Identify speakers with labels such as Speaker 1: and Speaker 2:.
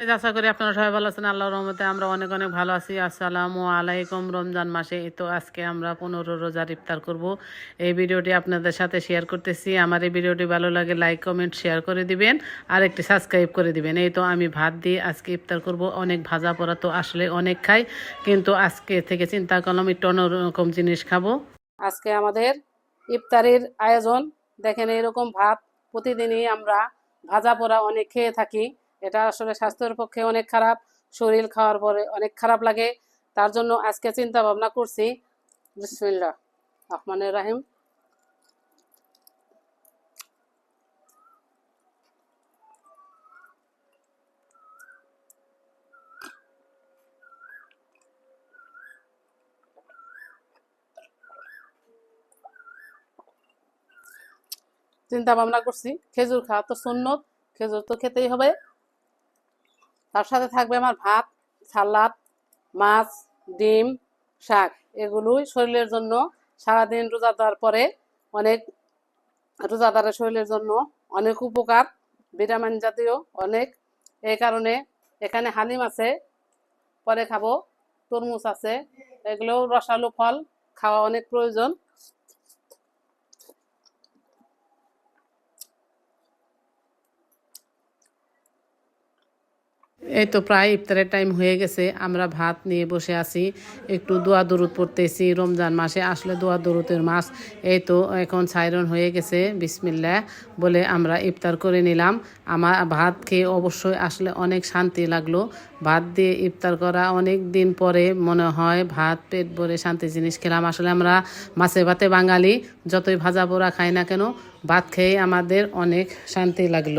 Speaker 1: আশা করি আপনারা সবাই ভালো আছেন, আল্লাহর রহমতে আমরা অনেক অনেক ভালো আছি। আসসালামু আলাইকুম রমজান মাসে। তো আজকে আমরা পনেরো রোজার ইফতার করব। এই ভিডিওটি আপনাদের সাথে শেয়ার করতেছি। আমার এই ভিডিওটি ভালো লাগে লাইক কমেন্ট শেয়ার করে দিবেন। আর একটি সাবস্ক্রাইব করে দিবেন। এই তো আমি ভাত দিয়ে আজকে ইফতার করব। অনেক ভাজা পোড়া তো আসলে অনেক খাই, কিন্তু আজকে থেকে চিন্তা করলাম একটু অন্যরকম জিনিস খাব। আজকে আমাদের ইফতারের আয়োজন। দেখেন এরকম ভাত প্রতিদিনই আমরা ভাজা পোড়া অনেক খেয়ে থাকি। এটা আসলে স্বাস্থ্যের পক্ষে অনেক খারাপ, শরীর খাওয়ার পরে অনেক খারাপ লাগে। তার জন্য আজকে চিন্তা ভাবনা করছি। রহমানের রাহিম। চিন্তা ভাবনা করছি, খেজুর খাওয়া তো সুন্নত, খেজুর তো খেতেই হবে। তার সাথে থাকবে আমার ভাত, সালাদ, মাছ, ডিম, শাক। এগুলোই শরীরের জন্য সারাদিন রোজা দেওয়ার পরে অনেক রোজাদারের শরীরের জন্য অনেক উপকার। ভিটামিন জাতীয় অনেক। এই কারণে এখানে হালিম আছে, পরে খাব, তরমুজ আছে। এগুলোও রসালো ফল, খাওয়া অনেক প্রয়োজন। এই তো প্রায় ইফতারের টাইম হয়ে গেছে, আমরা ভাত নিয়ে বসে আছি। একটু দোয়া দরুদ পড়তেছি, রমজান মাসে আসলে দোয়া দরুদের মাস। এই তো এখন সাইরন হয়ে গেছে বিসমিল্লা বলে আমরা ইফতার করে নিলাম। আমার ভাত খেয়ে অবশ্যই আসলে অনেক শান্তি লাগল। ভাত দিয়ে ইফতার করা অনেক দিন পরে মনে হয় ভাত, পেট ভরে শান্তি জিনিস খেলাম। আসলে আমরা মাছে ভাতে বাঙালি, যতই ভাজা পোড়া খাই না কেন, ভাত খেয়ে আমাদের অনেক শান্তি লাগল।